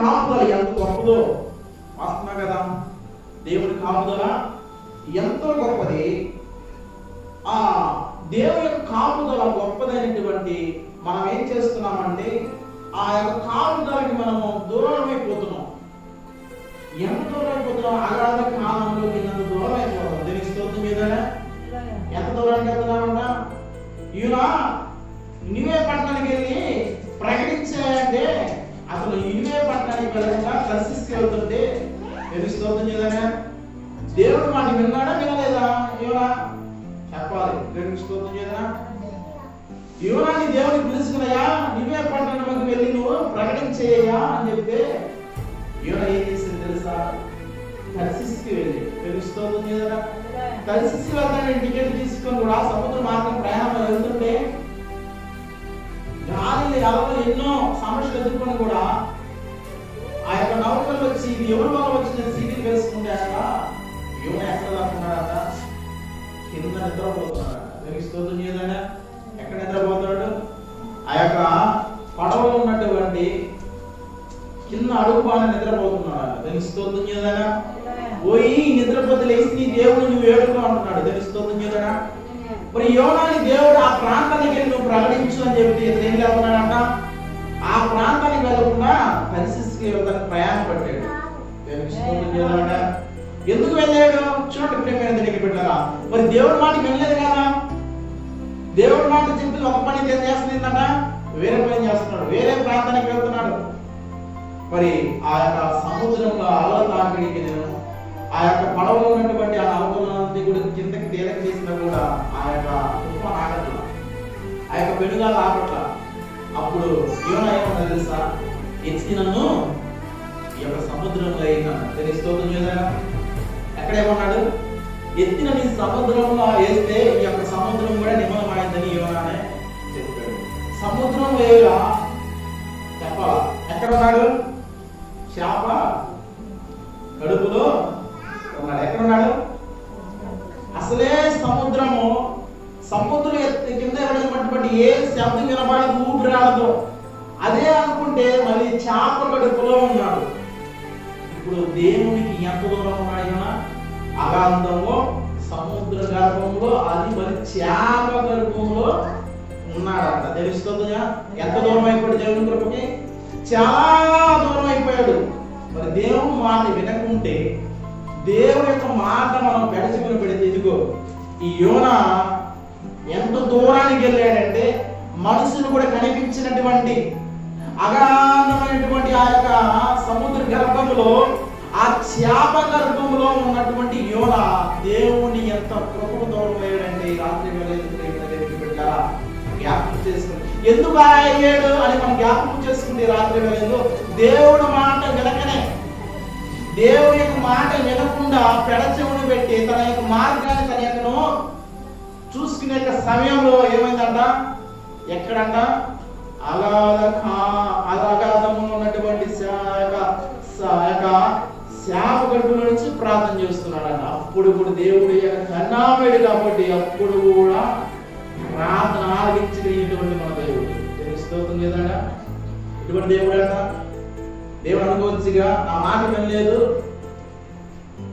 కాపుదల ఎంత గొప్పదో వాస్తున్నా కదా. దేవుడి కాపుదల ఎంతో గొప్పది. ఆ దేవుని యొక్క కాపుదల గొప్పదైనటువంటి మనం ఏం చేస్తున్నామంటే ఆ యొక్క కాపుదలకి మనము దూరం అయిపోతున్నాం ఎంత దూరం అయిపోతున్నాం అగాధ కాలంలో కింద దూరం అయిపోతాం దీనికి స్తోత్రం మీద ఎంత దూరానికి వెళ్తున్నామంట? ఈయన ఇనివే పట్టణానికి వెళ్ళి ప్రకటించాలంటే అసలు ఇనివే పట్టణానికి వెళ్ళకుండా కలిసి వెళ్తుంటే ఎందుకు స్తోత్రం చేయదనే దేవుడు మాట విన్నాడా వినలేదా? ఈయన చెప్పాలి. దేవుడికి స్తోత్రం చేయదనా యువనాన్ని దేవుడికి పిలుచుకున్నాయా? నువ్వే పట్టణంలోకి వెళ్ళి నువ్వు ప్రకటించేయ్యా అని చెప్తే యువన ఏం చేసింది తెలుసా? కలిసిస్కి వెళ్ళి. తెలుస్తోంది కదా కలిసి వెళ్తానని టికెట్ తీసుకొని కూడా సముద్ర మార్గం ప్రయాణం వెళ్తుంటే గాలిలో అలలు ఎన్నో సమస్యలు ఎవరి వల్ల వచ్చిన సీట్లు వేసుకుంటే అక్కడ యువన ఎక్కడ దాక్కున్నాడట కింద నిద్రపోతున్నాడట స్తోత్రం ఎక్కడ నిద్రపోతున్నాడు? ఆ యొక్క పడవలో ఉన్నటువంటి కింద అడుగు బాగా నిద్రపోతున్నాడు దేవునికి స్తోత్రం పోయి నిద్రపోతే లేచి నీ దేవుడు నువ్వు ఏడుకో అంటున్నాడు. దేవునికి స్తోత్రం చేయదనా మరి యోనాని దేవుడు ఆ ప్రాంతానికి వెళ్ళి నువ్వు ప్రకటించు అని చెప్తే ఏం లేకున్నాడంట ఆ ప్రాంతానికి వెళ్ళకుండా పరిస్థితికి వెళ్తాను ఎందుకు వెళ్ళాడు చూడండి ప్రేమైన దీనికి పెట్టారా మరి దేవుడి మాట వెళ్ళలేదు కదా. దేవుడి మాట చెప్పి ఒక పని ఏం చేస్తుందంట వేరే పని చేస్తున్నాడు వేరే ప్రాంతానికి వెళ్తున్నాడు. మరి ఆ యొక్క సముద్రంలో అలల తాకిడికి నేను ఆ యొక్క పడవలో ఉన్నటువంటి ఆ నౌకలన్నీ కూడా కిందకి తేలక చేసినా కూడా ఆ యొక్క తుఫాన్ ఆగట్ల ఆ యొక్క పెనుగాలు ఆగట్ల. అప్పుడు యోన ఏమన్నా తెలుసా? ఎత్తి నన్ను ఈ యొక్క సముద్రంలో అయినా స్తోత్రం కదా ఎక్కడ ఏమన్నాడు ఎత్తిన నీ సముద్రంలో వేస్తే ఈ యొక్క సముద్రం కూడా నిమ్మలమైందని యోనానే చెప్పాడు. సముద్రం వేరా చెప్పాలా? ఎక్కడ ఉన్నాడు? చేప కడుపులో? ఉన్నాడు? ఎక్కడ ఉన్నాడు? అసలే సముద్రము సముద్రం ఎత్తి కింద పడినటువంటి ఏ శబ్దం వినబడదు ఊపిరి రాదు అదే అనుకుంటే మళ్ళీ చేప కడుపులో ఉన్నాడు. ఇప్పుడు దేవునికి ఎంత దూరం ఉన్నాడు ఈయన? సముద్ర గర్భంలో అది మరి చేప గర్భంలో ఉన్నాడంట. తెలుస్తుందిగా? ఎంత దూరం అయిపోయాడు దేవుని కృపకి? చాలా దూరం అయిపోయాడు. మరి దేవుని మాట వినకుంటే దేవుని యొక్క మాట మనం పెడచుకుని పెడితే ఇదిగో ఈ యోన ఎంత దూరానికి వెళ్ళాడంటే మనుషులు కూడా కనిపించినటువంటి అగాధమైనటువంటి ఆ యొక్క సముద్ర గర్భంలో ఆ చేప గర్భంలో ఉన్నటువంటి యోన దేవుని ఎంత కృపకు దూరం రాత్రి వేళ ప్రేమ జ్ఞాపకం చేసుకుని ఎందుకు అయ్యాడు అని మనం జ్ఞాపకం చేసుకుంటే రాత్రి వేళలో దేవుడు మాట వినకనే. దేవుని యొక్క మాట వినకుండా పెడచెవును పెట్టి తన యొక్క మార్గాన్ని తన యొక్కను చూసుకునే సమయంలో ఏమైందంట? ఎక్కడంట? అగాధ కా ఉన్నటువంటి శాఖ శాఖ శాప గడుపుల నుంచి ప్రార్థన చేస్తున్నాడంట. అప్పుడు కూడా దేవుడు కన్నామేడు కాబట్టి అప్పుడు కూడా ప్రార్థన ఆలగించగలిగినటువంటి మన దేవుడు. దేవుని స్తోత్రం ఇటువంటి దేవుడు అన్న దేవుడు అనుకోవచ్చుగా నా మాట వినలేదు.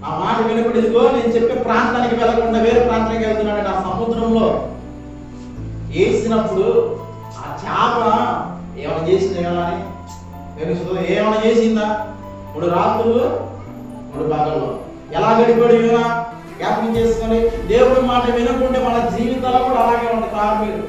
ఆ మాట వినప్పుడు ఇదిగో నేను చెప్పే ప్రాంతానికి వెళ్ళకుండా వేరే ప్రాంతానికి వెళ్తున్నాడు ఆ సముద్రంలో వేసినప్పుడు ఆ చేప ఏమైనా చేసింది? కదా అని తెలుసు ఏమైనా చేసిందా? మూడు రాత్రులు మూడు భాగంలో ఎలా గడిపాడు ఈయన జ్ఞాపకం చేసుకొని దేవుడి మాట వినకుంటే మన జీవితాలు కూడా అలాగే ఉంటాయి కారణం మీరు